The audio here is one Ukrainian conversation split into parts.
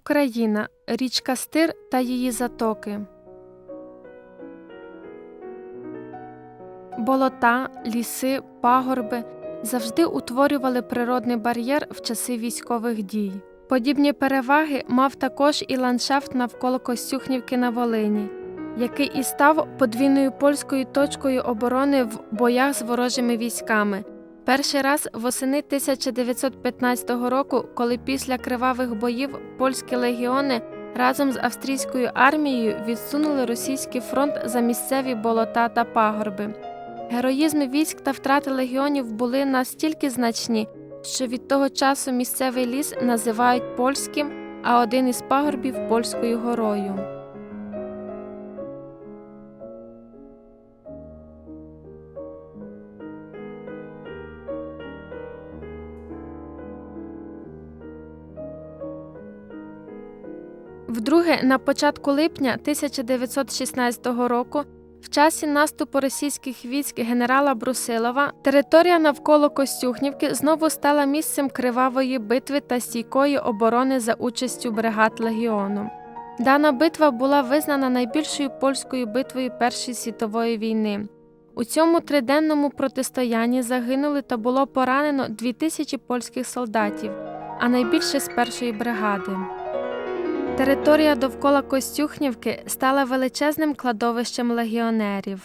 Україна, річка Стир та її затоки. Болота, ліси, пагорби завжди утворювали природний бар'єр в часи військових дій. Подібні переваги мав також і ландшафт навколо Костюхнівки на Волині, який і став подвійною польською точкою оборони в боях з ворожими військами. Перший раз восени 1915 року, коли після кривавих боїв польські легіони разом з австрійською армією відсунули російський фронт за місцеві болота та пагорби. Героїзм військ та втрати легіонів були настільки значні, що від того часу місцевий ліс називають польським, а один із пагорбів польською горою. Вдруге, на початку липня 1916 року, в часі наступу російських військ генерала Брусилова, територія навколо Костюхнівки знову стала місцем кривавої битви та стійкої оборони за участю бригад легіону. Дана битва була визнана найбільшою польською битвою Першої світової війни. У цьому триденному протистоянні загинули та було поранено 2000 польських солдатів, а найбільше з першої бригади. Територія довкола Костюхнівки стала величезним кладовищем легіонерів.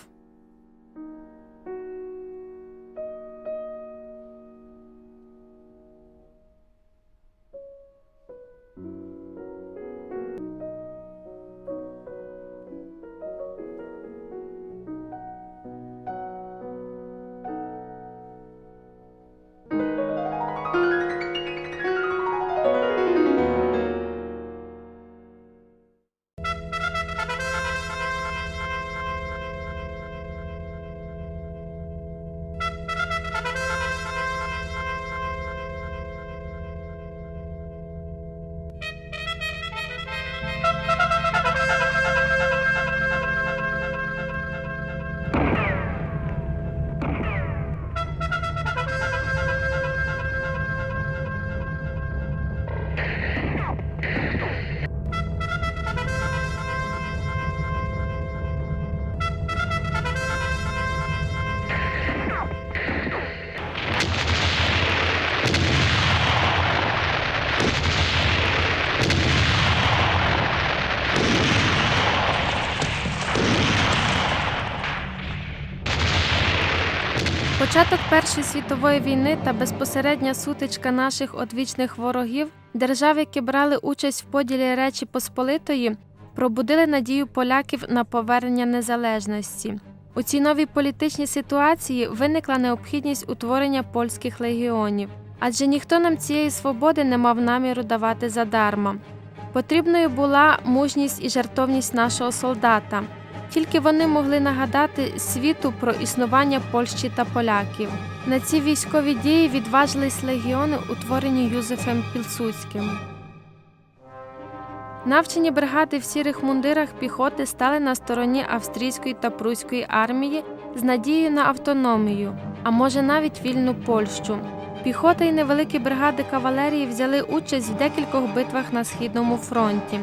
Початок Першої світової війни та безпосередня сутичка наших одвічних ворогів, держав, які брали участь в поділі Речі Посполитої, пробудили надію поляків на повернення незалежності. У цій новій політичній ситуації виникла необхідність утворення польських легіонів, адже ніхто нам цієї свободи не мав наміру давати задарма. Потрібною була мужність і жертовність нашого солдата. Тільки вони могли нагадати світу про існування Польщі та поляків. На ці військові дії відважились легіони, утворені Юзефом Пілсуцьким. Навчені бригади в сірих мундирах піхоти стали на стороні австрійської та пруської армії з надією на автономію, а може навіть вільну Польщу. Піхота і невеликі бригади кавалерії взяли участь в декількох битвах на східному фронті.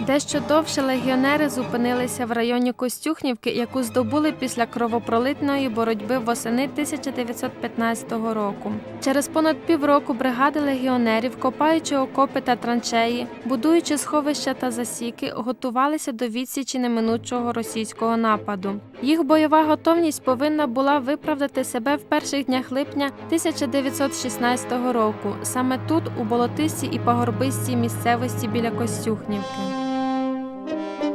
Дещо довше легіонери зупинилися в районі Костюхнівки, яку здобули після кровопролитної боротьби восени 1915 року. Через понад півроку бригади легіонерів, копаючи окопи та траншеї, будуючи сховища та засіки, готувалися до відсічі неминучого російського нападу. Їх бойова готовність повинна була виправдати себе в перших днях липня 1916 року, саме тут, у болотистій і пагорбистій місцевості біля Костюхнівки. Thank you.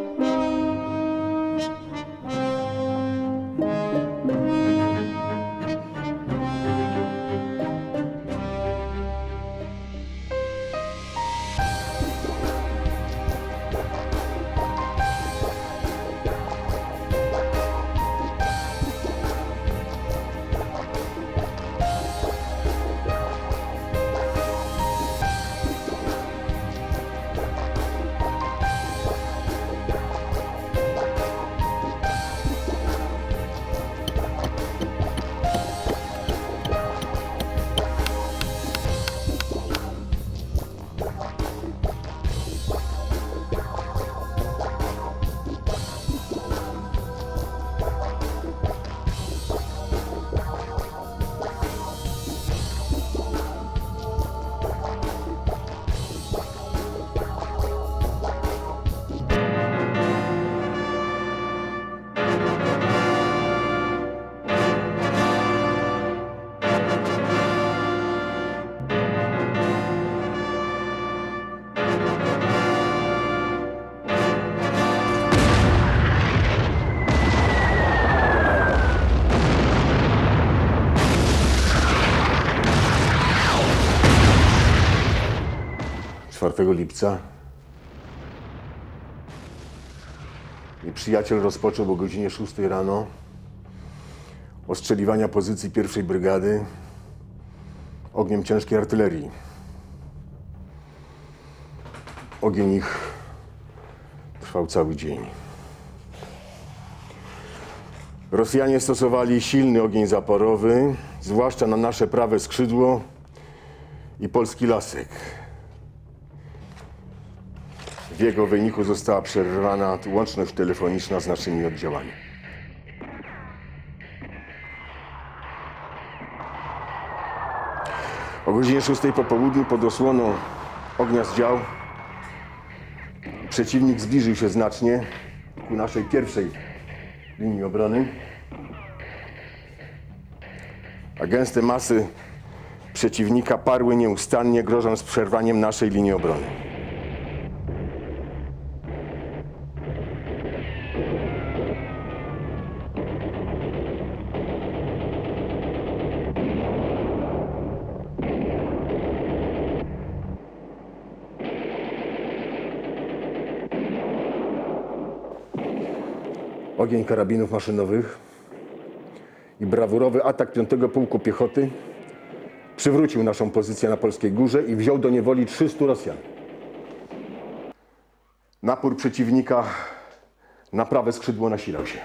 4 lipca nieprzyjaciel rozpoczął o godzinie 6 rano ostrzeliwania pozycji pierwszej brygady ogniem ciężkiej artylerii. Ogień ich trwał cały dzień. Rosjanie stosowali silny ogień zaporowy, zwłaszcza na nasze prawe skrzydło i polski lasek. W jego wyniku została przerwana łączność telefoniczna z naszymi oddziałami. O godzinie 6 po południu pod osłoną ognia z dział przeciwnik zbliżył się znacznie ku naszej pierwszej linii obrony. A gęste masy przeciwnika parły nieustannie, grożąc przerwaniem naszej linii obrony. Ogień karabinów maszynowych i brawurowy atak 5 Pułku Piechoty przywrócił naszą pozycję na Polskiej Górze i wziął do niewoli 300 Rosjan. Napór przeciwnika na prawe skrzydło nasilał się.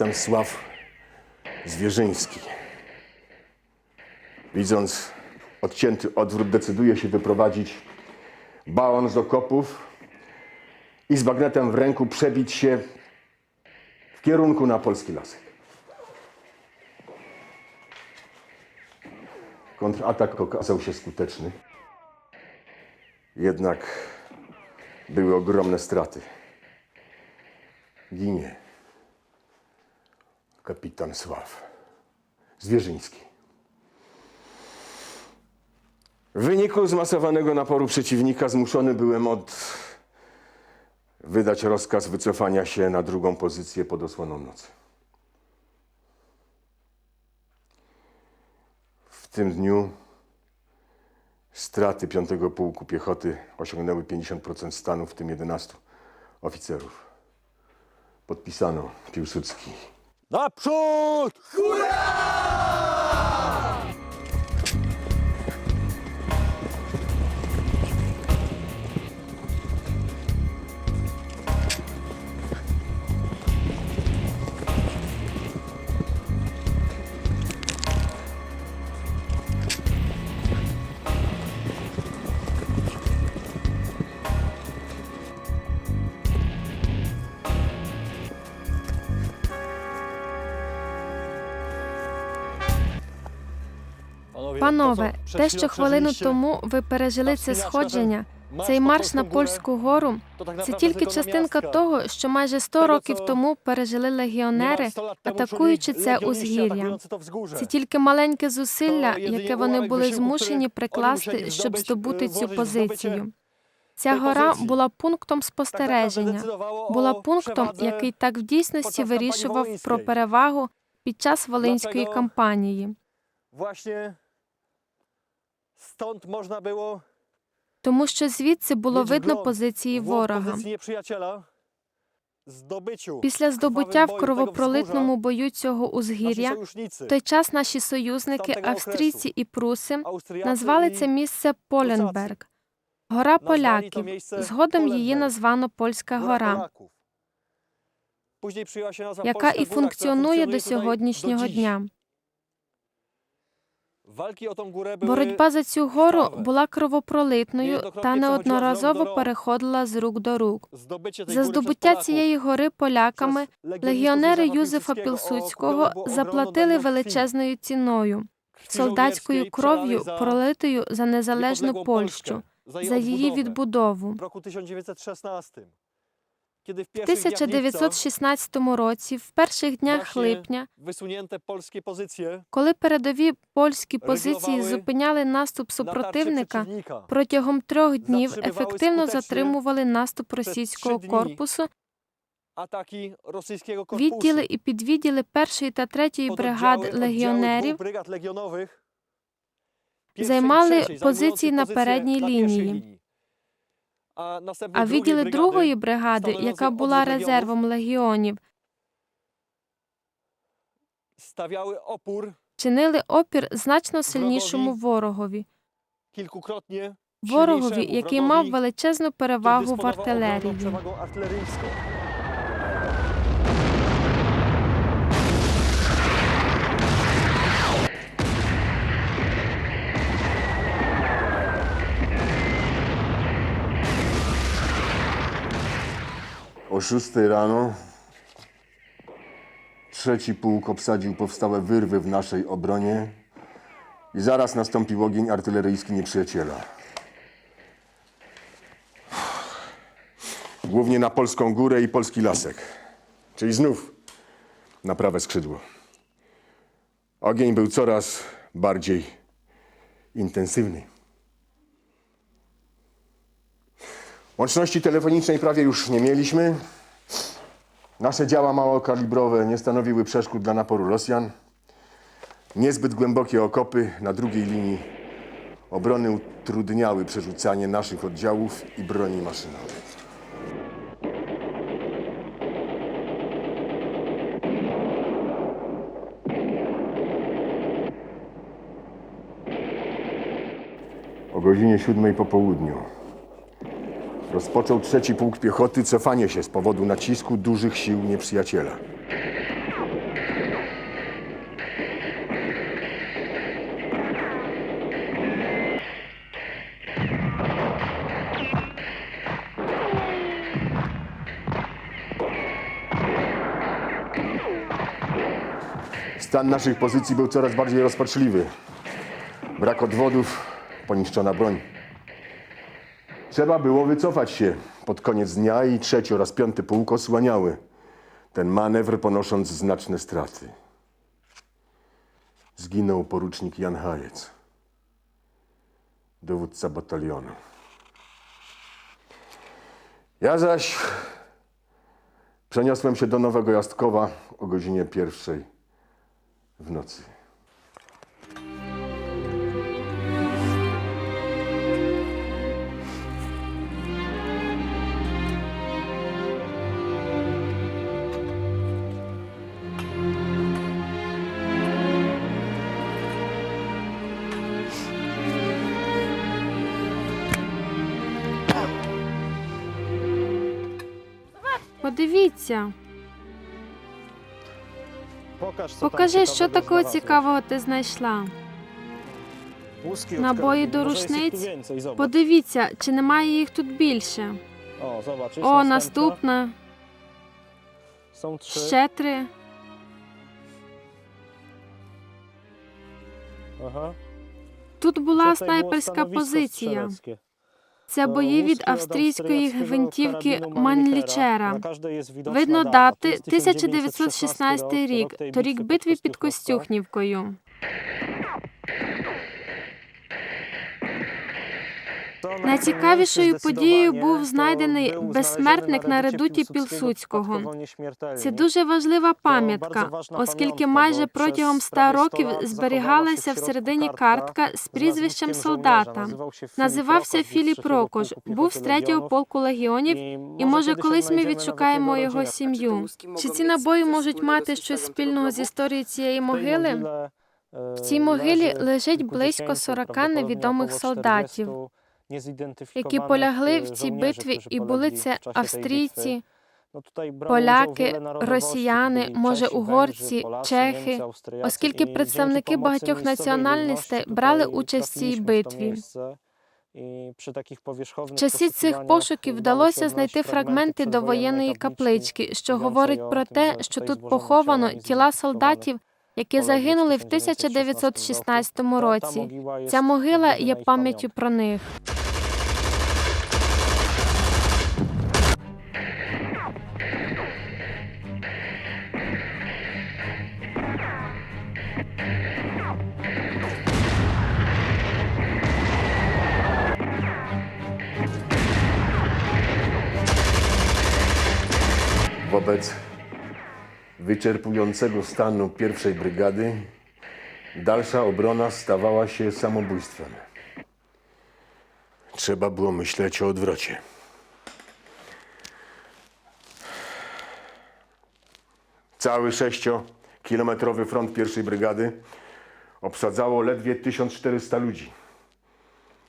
Kapitan Sław Zwierzyński. Widząc odcięty odwrót, decyduje się wyprowadzić bałon z okopów i z bagnetem w ręku przebić się w kierunku na polski lasek. Kontratak okazał się skuteczny. Jednak były ogromne straty. Ginie kapitan Sław Zwierzyński. W wyniku zmasowanego naporu przeciwnika zmuszony byłem od wydać rozkaz wycofania się na drugą pozycję pod osłoną nocy. W tym dniu straty 5 Pułku Piechoty osiągnęły 50% stanu, w tym 11 oficerów. Podpisano Piłsudski. Naprzód! Hurra! Панове, те, що хвилину тому ви пережили це сходження, цей марш на польську гору, це тільки частинка того, що майже 100 років тому пережили легіонери, niemal 100 lat temu атакуючи це узгір'я. Це тільки маленьке зусилля, яке вони були змушені прикласти, щоб здобути е, цю позицію. Ця гора була пунктом спостереження, була пунктом, який так в дійсності вирішував про перевагу під час Волинської кампанії. Stąd można było Тому що звідси було видно позиції ворога. Після здобуття в кровопролитному бою цього узгір'я, в той час наші союзники, австрійці і пруси, назвали це місце Поленберг, гора поляків. Згодом її названо Польська гора, яка і функціонує до сьогоднішнього дня. Боротьба за цю гору була кровопролитною та неодноразово переходила з рук до рук. За здобуття цієї гори поляками легіонери Юзефа Пілсудського заплатили величезною ціною, солдатською кров'ю, пролитою за незалежну Польщу, за її відбудову. В pierwszych dniach lipca 1916 році, в перших днях липня, коли передові польські позиції зупиняли наступ супротивника, протягом трьох днів ефективно затримували наступ російського корпусу, відділи і підвідділи першої та третьої бригад легіонерів займали позиції на передній лінії. А, відділи другої бригади, яка була резервом легіонів, чинили опір значно сильнішому ворогові, ворогові, який мав величезну перевагу в артилерії. O 6 rano trzeci pułk obsadził powstałe wyrwy w naszej obronie i zaraz nastąpił ogień artyleryjski nieprzyjaciela. Głównie na Polską Górę i Polski Lasek, czyli znów na prawe skrzydło. Ogień był coraz bardziej intensywny. Łączności telefonicznej prawie już nie mieliśmy. Nasze działa małokalibrowe nie stanowiły przeszkód dla naporu Rosjan. Niezbyt głębokie okopy na drugiej linii obrony utrudniały przerzucanie naszych oddziałów i broni maszynowej. O godzinie siódmej po południu Rozpoczął trzeci pułk piechoty cofanie się z powodu nacisku dużych sił nieprzyjaciela. Stan naszych pozycji był coraz bardziej rozpaczliwy. Brak odwodów, poniszczona broń. Trzeba było wycofać się. Pod koniec dnia i trzeci oraz piąty pułk osłaniały ten manewr, ponosząc znaczne straty. Zginął porucznik Jan Hajec, dowódca batalionu. Ja zaś przeniosłem się do Nowego Jastkowa o godzinie pierwszej w nocy. Подивіться, покажи, що такого цікавого ти знайшла. Набої до рушниць. Подивіться, чи немає їх тут більше. О, наступна, ще три. Тут була снайперська позиція. Це бої від австрійської гвинтівки Манлічера. Видно дати To jest 1916 рік, торік битві під Костюхнівкою. Найцікавішою подією був знайдений безсмертник на редуті Пілсудського. Це дуже важлива пам'ятка, оскільки майже протягом ста років зберігалася всередині картка з прізвищем солдата. Називався Філіп Рокош, був з третього полку легіонів, і може колись ми відшукаємо його сім'ю. Чи ці набої можуть мати щось спільного з історією цієї могили? В цій могилі лежить близько 40 невідомих солдатів, які полягли в цій битві, і були це австрійці, поляки, росіяни, може угорці, чехи, оскільки представники багатьох національностей брали участь в цій битві. В часі цих пошуків вдалося знайти фрагменти довоєнної каплички, що говорить про те, що тут поховано тіла солдатів, які загинули в 1916 році. Ця могила є пам'яттю про них. Wyczerpującego stanu pierwszej brygady dalsza obrona stawała się samobójstwem. Trzeba było myśleć o odwrocie. Cały sześciokilometrowy front pierwszej brygady obsadzało ledwie 1400 ludzi.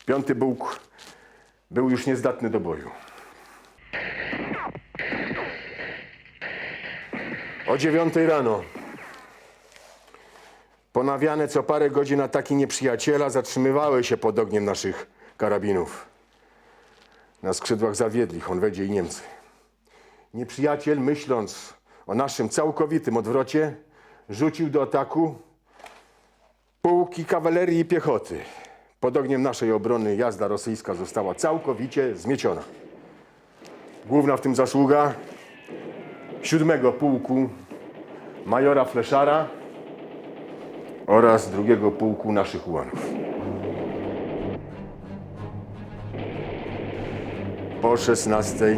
Piąty bułk był już niezdatny do boju. O dziewiątej rano ponawiane co parę godzin ataki nieprzyjaciela zatrzymywały się pod ogniem naszych karabinów. Na skrzydłach zawiedli Honwedzie i Niemcy. Nieprzyjaciel, myśląc o naszym całkowitym odwrocie, rzucił do ataku pułki kawalerii i piechoty. Pod ogniem naszej obrony jazda rosyjska została całkowicie zmieciona. Główna w tym zasługa siódmego pułku majora Fleszara oraz drugiego pułku naszych ułanów. Po 16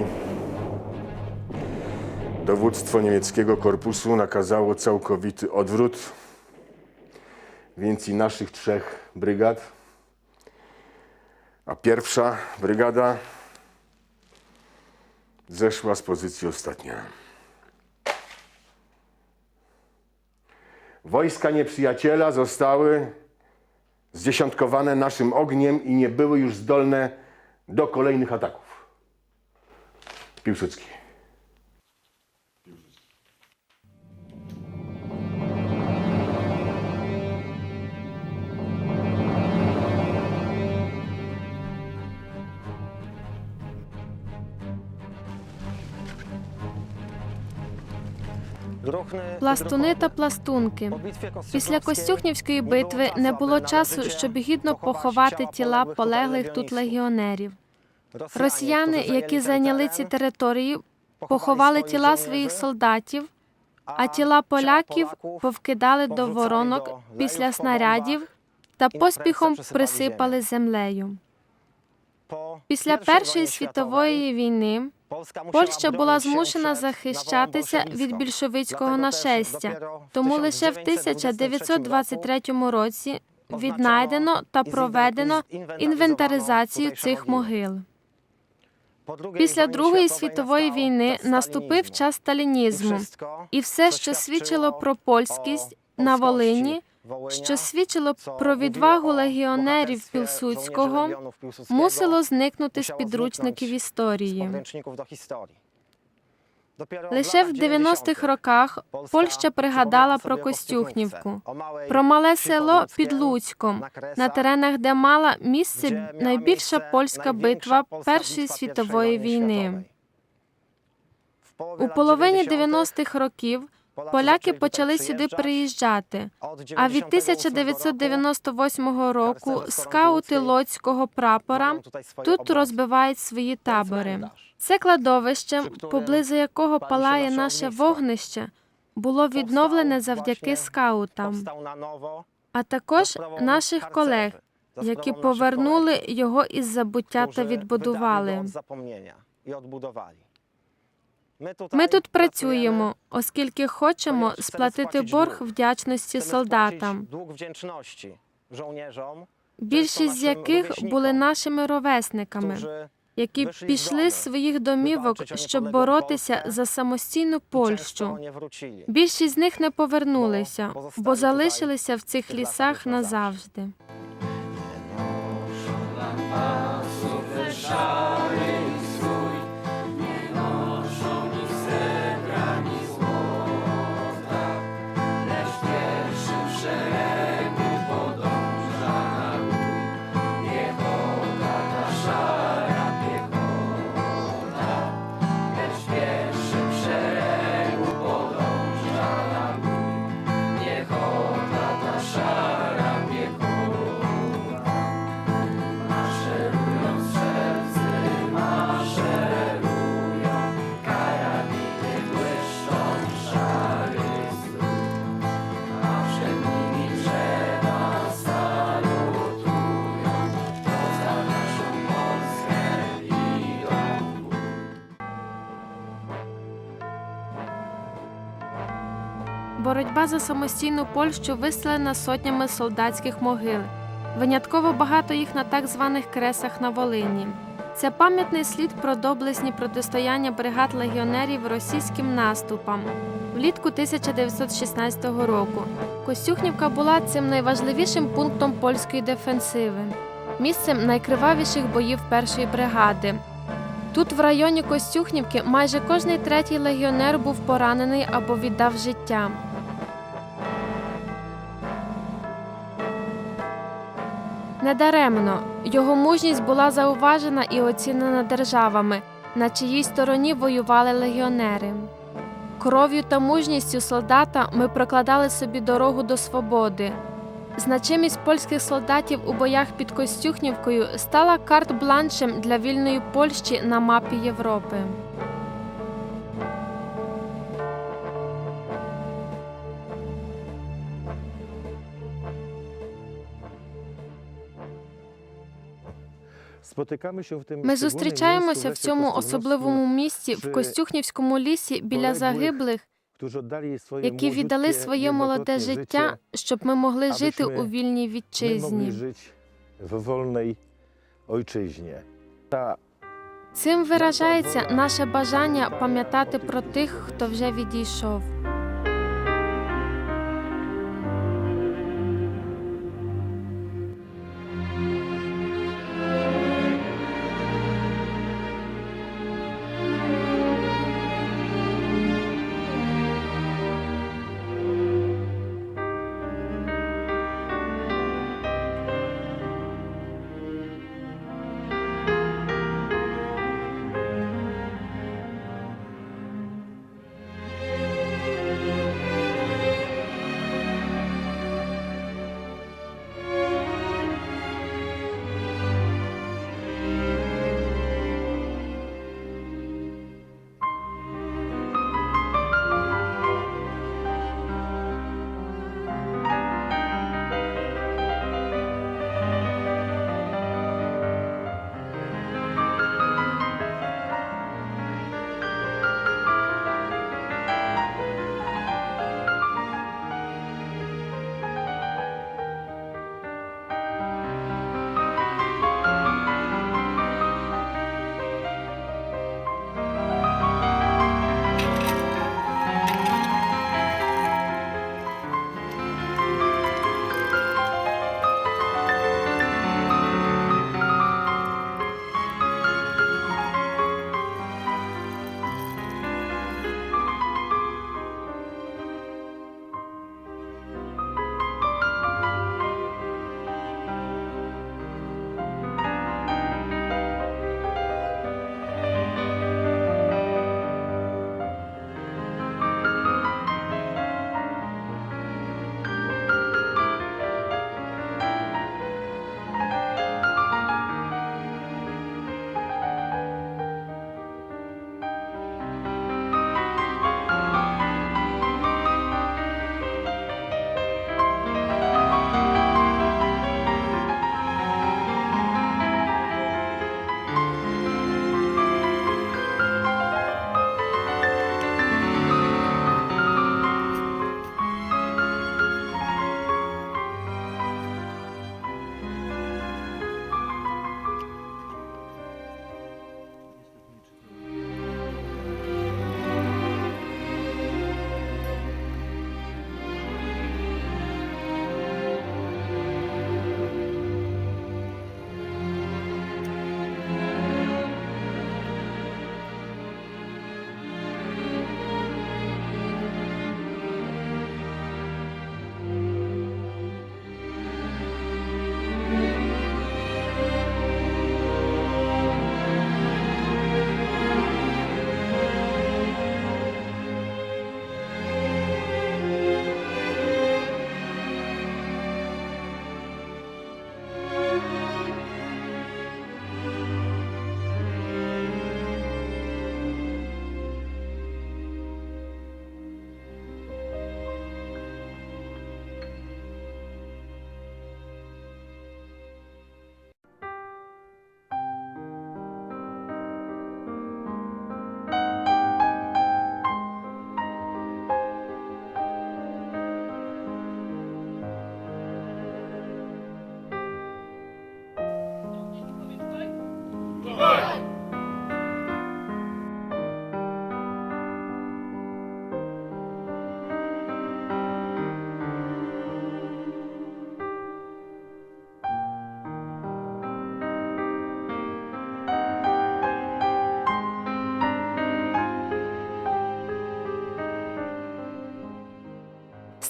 dowództwo niemieckiego korpusu nakazało całkowity odwrót, więc i naszych trzech brygad, a pierwsza brygada zeszła z pozycji ostatnia. Wojska nieprzyjaciela zostały zdziesiątkowane naszym ogniem i nie były już zdolne do kolejnych ataków. Piłsudski. Пластуни та пластунки. Після Костюхнівської битви не було часу, щоб гідно поховати тіла полеглих тут легіонерів. Росіяни, які зайняли ці території, поховали тіла своїх солдатів, а тіла поляків повкидали до воронок після снарядів та поспіхом присипали землею. Після Першої світової війни Польща була змушена захищатися від більшовицького нашестя, тому лише в 1923 році віднайдено та проведено інвентаризацію цих могил. Після Другої світової війни наступив час сталінізму, і все, що свідчило про польськість на Волині, що свідчило про відвагу легіонерів Пілсудського, мусило зникнути з підручників історії. Лише в 90-х роках Польща пригадала про Костюхнівку, про мале село під Луцьком, на теренах, де мала місце найбільша польська битва Першої світової війни. У половині 90-х років поляки почали сюди приїжджати. А від 1998 року скаути лоцького прапора тут розбивають свої табори. Це кладовище, поблизу якого палає наше вогнище, було відновлене завдяки скаутам, а також наших колег, які повернули його із забуття та відбудували. Ми тут працюємо, оскільки хочемо сплатити борг вдячності солдатам, більшість з яких були нашими ровесниками, які пішли з своїх домівок, щоб боротися за самостійну Польщу. Більшість з них не повернулися, бо залишилися в цих лісах назавжди. Боротьба за самостійну Польщу виселена сотнями солдатських могил. Винятково багато їх на так званих кресах на Волині. Це пам'ятний слід про доблесні протистояння бригад легіонерів російським наступам влітку 1916 року. Костюхнівка була цим найважливішим пунктом польської дефенсиви, місцем найкривавіших боїв першої бригади. Тут, в районі Костюхнівки, майже кожний третій легіонер був поранений або віддав життя. Недаремно його мужність була зауважена і оцінена державами, на чиїй стороні воювали легіонери. Кров'ю та мужністю солдата ми прокладали собі дорогу до свободи. Значимість польських солдатів у боях під Костюхнівкою стала карт-бланшем для вільної Польщі на мапі Європи. Ми зустрічаємося в цьому особливому місці в Костюхнівському лісі біля загиблих, які віддали своє молоде життя, щоб ми могли жити у вільній вітчизні. Цим виражається наше бажання пам'ятати про тих, хто вже відійшов.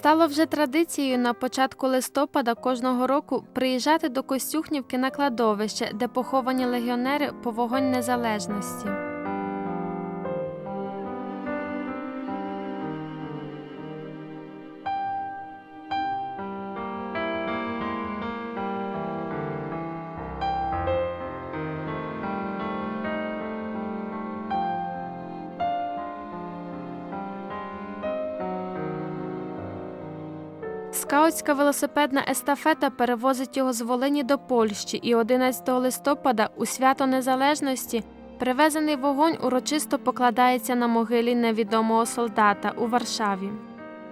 Стало вже традицією на початку листопада кожного року приїжджати до Костюхнівки на кладовище, де поховані легіонери по вогонь незалежності. Скаутська велосипедна естафета перевозить його з Волині до Польщі, і 11 листопада у свято Незалежності привезений вогонь урочисто покладається на могилі невідомого солдата у Варшаві.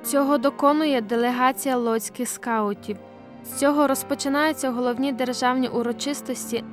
Цього доконує делегація лоцьких скаутів. З цього розпочинаються головні державні урочистості